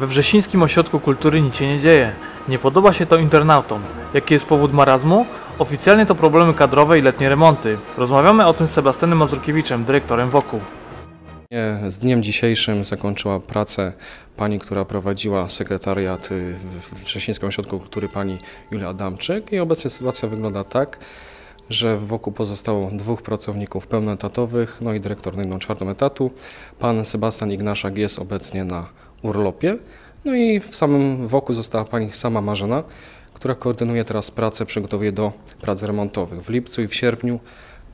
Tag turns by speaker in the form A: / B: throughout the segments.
A: We Wrzesińskim Ośrodku Kultury nic się nie dzieje. Nie podoba się to internautom. Jaki jest powód marazmu? Oficjalnie to problemy kadrowe i letnie remonty. Rozmawiamy o tym z Sebastianem Mazurkiewiczem, dyrektorem.
B: Nie, Z dniem dzisiejszym zakończyła pracę pani, która prowadziła sekretariat y, w Wrzesińskim Ośrodku Kultury, pani Julia Adamczyk i obecnie sytuacja wygląda tak, że wokół pozostało dwóch pracowników pełnoetatowych, no i dyrektor na jedną czwartą etatu. Pan Sebastian Ignaszak jest obecnie na urlopie, no i w samym wokół została pani sama Marzena, która koordynuje teraz pracę, przygotowuje do prac remontowych. W lipcu i w sierpniu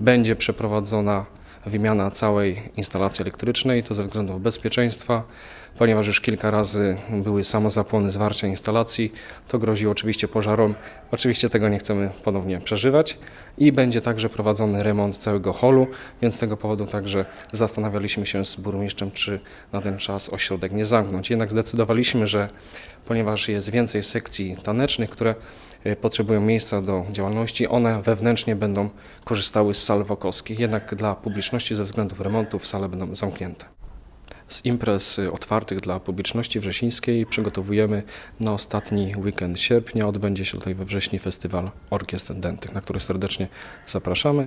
B: będzie przeprowadzona wymiana całej instalacji elektrycznej, to ze względów bezpieczeństwa, ponieważ już kilka razy były samozapłony zwarcia instalacji, to grozi oczywiście pożarom. Oczywiście tego nie chcemy ponownie przeżywać i będzie także prowadzony remont całego holu, więc z tego powodu także zastanawialiśmy się z burmistrzem, czy na ten czas ośrodek nie zamknąć. Jednak zdecydowaliśmy, że ponieważ jest więcej sekcji tanecznych, które y, potrzebują miejsca do działalności, one wewnętrznie będą korzystały z sal wokowskich. Jednak dla publiczności ze względów remontów sale będą zamknięte. Z imprez otwartych dla publiczności wrzesińskiej przygotowujemy na ostatni weekend sierpnia. Odbędzie się tutaj we wrześniu festiwal orkiestr dętych, na który serdecznie zapraszamy.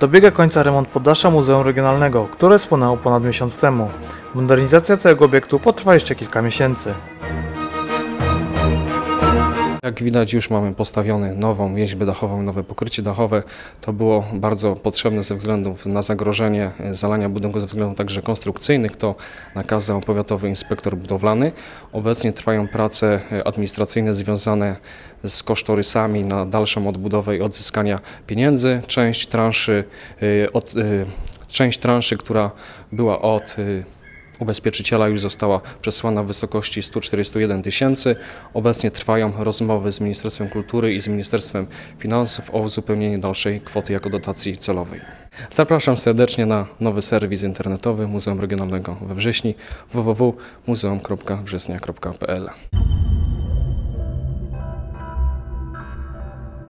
A: Dobiega końca remont poddasza Muzeum Regionalnego, które spłonęło ponad miesiąc temu. Modernizacja całego obiektu potrwa jeszcze kilka miesięcy.
B: Jak widać już mamy postawione nową więźbę dachową, nowe pokrycie dachowe. To było bardzo potrzebne ze względów na zagrożenie e, zalania budynku ze względów także konstrukcyjnych. To nakazał powiatowy inspektor budowlany. Obecnie trwają prace e, administracyjne związane z kosztorysami na dalszą odbudowę i odzyskania pieniędzy. Część transzy, e, od, część transzy która była od ubezpieczyciela już została przesłana w wysokości 141 tysięcy. Obecnie trwają rozmowy z Ministerstwem Kultury i z Ministerstwem Finansów o uzupełnienie dalszej kwoty jako dotacji celowej. Zapraszam serdecznie na nowy serwis internetowy Muzeum Regionalnego we Wrześni www.muzeum.wrzesnia.pl